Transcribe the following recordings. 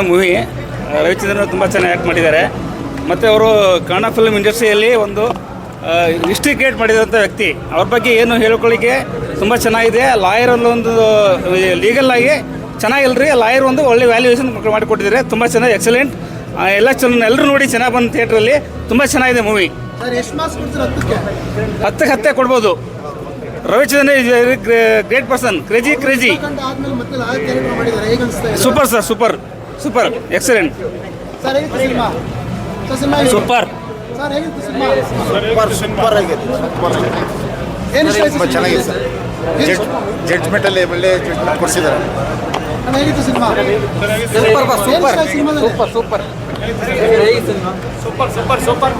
Movie. Ravichandran ತುಂಬ ಚೆನ್ನಾಗಿ act ಮಾಡಿದ್ದಾರೆ. ಮತ್ತು ಅವರು ಕನ್ನಡ ಫಿಲ್ಮ್ ಇಂಡಸ್ಟ್ರಿಯಲ್ಲಿ ಒಂದು ಹಿಸ್ಟ್ರಿ ಕ್ರಿಯೇಟ್ ಮಾಡಿದಂಥ ವ್ಯಕ್ತಿ. ಅವ್ರ ಬಗ್ಗೆ ಏನು ಹೇಳ್ಕೊಳ್ಳಿಕ್ಕೆ ತುಂಬ ಚೆನ್ನಾಗಿದೆ. ಲಾಯರ್ ಒಂದು ಲೀಗಲ್ ಆಗಿ ಚೆನ್ನಾಗಿಲ್ರಿ. ಲಾಯರ್ ಒಂದು ಒಳ್ಳೆ ವ್ಯಾಲ್ಯೂಯೇಷನ್ ಮಾಡಿಕೊಟ್ಟಿದ್ದಾರೆ. ತುಂಬ ಚೆನ್ನಾಗಿ ಎಕ್ಸಲೆಂಟ್ ಎಲ್ಲ ಚೆನ್ನ ಎಲ್ಲರೂ ನೋಡಿ ಚೆನ್ನಾಗಿ ಬಂದು ಥಿಯೇಟ್ರಲ್ಲಿ ತುಂಬ ಚೆನ್ನಾಗಿದೆ ಮೂವಿ ಹತ್ತಕ್ಕೆ? ಹತ್ತೆ ಕೊಡ್ಬೋದು. Ravichandran is great person crazy crazy super sir super super excellent sir ಹೇಗಿತ್ತು ಸಿನಿಮಾ? ಸೂಪರ್ ಸರ್ ಮುದ್ದೆ ಸಿನಿಮಾ? ಸೂಪರ್ ಸೂಪರ್ ಆಗಿದೆ ಸೂಪರ್ ತುಂಬ ಚೆನ್ನಾಗಿದೆ ಸರ್. ಜಡ್ ಜಡ್ಜ್ಮೆಂಟಲ್ಲಿ ಒಳ್ಳೆ ಜಡ್ಜ್ಮೆಂಟ್ ಕೊಡಿಸಿದ್ದಾರೆ. ಹೇಗಿತ್ತು ಸಿನಿಮಾ? ಸೂಪರ್ ಸೂಪರ್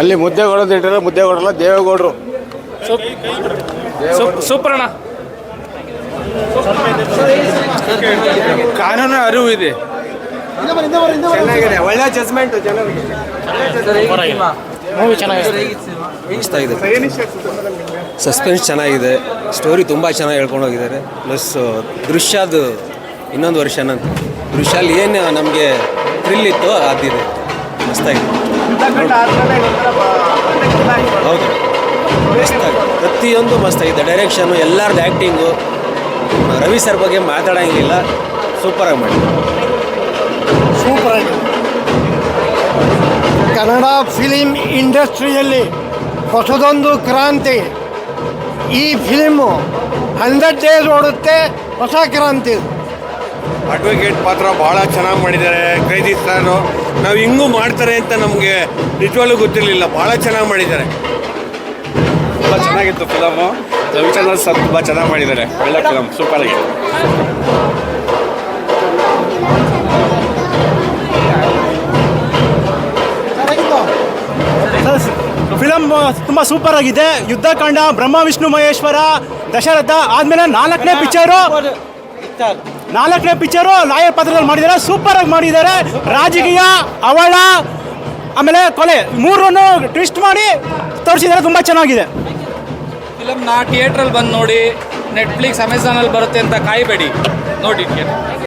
ಅಲ್ಲಿ ಮುದ್ದೆಗೌಡರು ಇಟ್ಟಿರೋ ಮುದ್ದೆಗೌಡರಲ್ಲ ದೇವೇಗೌಡರು. ಸೂಪರ್ ಅಣ್ಣ. ಕಾನೂನು ಅರಿವು ಇದೆ. ಚೆನ್ನಾಗಿದೆ. ಒಳ್ಳೆ ಜಜ್ಮೆಂಟ್ ಜನರಿಗೆ ಇಷ್ಟ ಆಗಿದೆ ಸಸ್ಪೆನ್ಸ್ ಚೆನ್ನಾಗಿದೆ. ಸ್ಟೋರಿ ತುಂಬ ಚೆನ್ನಾಗಿ ಹೇಳ್ಕೊಂಡು ಹೋಗಿದ್ದಾರೆ. ಪ್ಲಸ್ ದೃಶ್ಯದು ಇನ್ನೊಂದು ವರ್ಷನ ದೃಶ್ಯಲ್ಲಿ ಏನು ನಮಗೆ ಥ್ರಿಲ್ ಇತ್ತು ಅದಿದೆ. ಮಸ್ತಾಗಿದೆ ಹೌದು. ಮಸ್ತಾಗಿ ಪ್ರತಿಯೊಂದು ಮಸ್ತಾಗಿದೆ ಡೈರೆಕ್ಷನು ಎಲ್ಲರದ್ದು ಆ್ಯಕ್ಟಿಂಗು ರವಿ ಸರ್ ಬಗ್ಗೆ ಮಾತಾಡೋಂಗಿಲ್ಲ. ಸೂಪರಾಗಿ ಮಾಡಿ ಕನ್ನಡ ಫಿಲಿಮ್ ಇಂಡಸ್ಟ್ರಿಯಲ್ಲಿ ಹೊಸದೊಂದು ಕ್ರಾಂತಿ. ಈ ಫಿಲಿಮು ಹಂಡ್ರೆಡ್ ಡೇಸ್ ಓಡುತ್ತೆ ಹೊಸ ಕ್ರಾಂತಿ. ಅಡ್ವೊಕೇಟ್ ಪಾತ್ರ ಭಾಳ ಚೆನ್ನಾಗಿ ಮಾಡಿದ್ದಾರೆ. ಕೈದಿ ಸರ್ ನಾವು ಹಿಂಗೂ ಮಾಡ್ತಾರೆ ಅಂತ ನಮಗೆ ನಿಜವಾಗ್ಲೂ ಗೊತ್ತಿರಲಿಲ್ಲ. ಭಾಳ ಚೆನ್ನಾಗಿ ಮಾಡಿದ್ದಾರೆ. ತುಂಬ ಚೆನ್ನಾಗಿತ್ತು ಫಿಲಮು ರವಿಚಂದ್ರ ಸರ್ ತುಂಬ ಚೆನ್ನಾಗಿ ಮಾಡಿದ್ದಾರೆ. ಒಳ್ಳೆ ಫಿಲಮ್ ಸೂಪರ್ ಆಗಿದೆ. ಫಿಲಮ್ ತುಂಬ ಸೂಪರ್ ಆಗಿದೆ. ಯುದ್ಧಕಾಂಡ ಬ್ರಹ್ಮ ವಿಷ್ಣು ಮಹೇಶ್ವರ ದಶರಥ ಆದ್ಮೇಲೆ ನಾಲ್ಕನೇ ಪಿಕ್ಚರು ನಾಲ್ಕನೇ ಪಿಕ್ಚರು ಲಾಯರ್ ಪಾತ್ರದಲ್ಲಿ ಮಾಡಿದ್ದಾರೆ. ಸೂಪರ್ ಆಗಿ ಮಾಡಿದ್ದಾರೆ. ರಾಜಕೀಯ ಅವಳ ಆಮೇಲೆ ಕೊಲೆ. ಮೂರನ್ನು ಟ್ವಿಸ್ಟ್ ಮಾಡಿ ತೋರಿಸಿದ್ದಾರೆ. ತುಂಬ ಚೆನ್ನಾಗಿದೆ. ನಾ ಥಿಯೇಟ್ರಲ್ಲಿ ಬಂದು ನೋಡಿ ನೆಟ್ಫ್ಲಿಕ್ಸ್ ಅಮೆಝಾನಲ್ಲಿ ಬರುತ್ತೆ ಅಂತ ಕಾಯಬೇಡಿ. ನೋಡಿ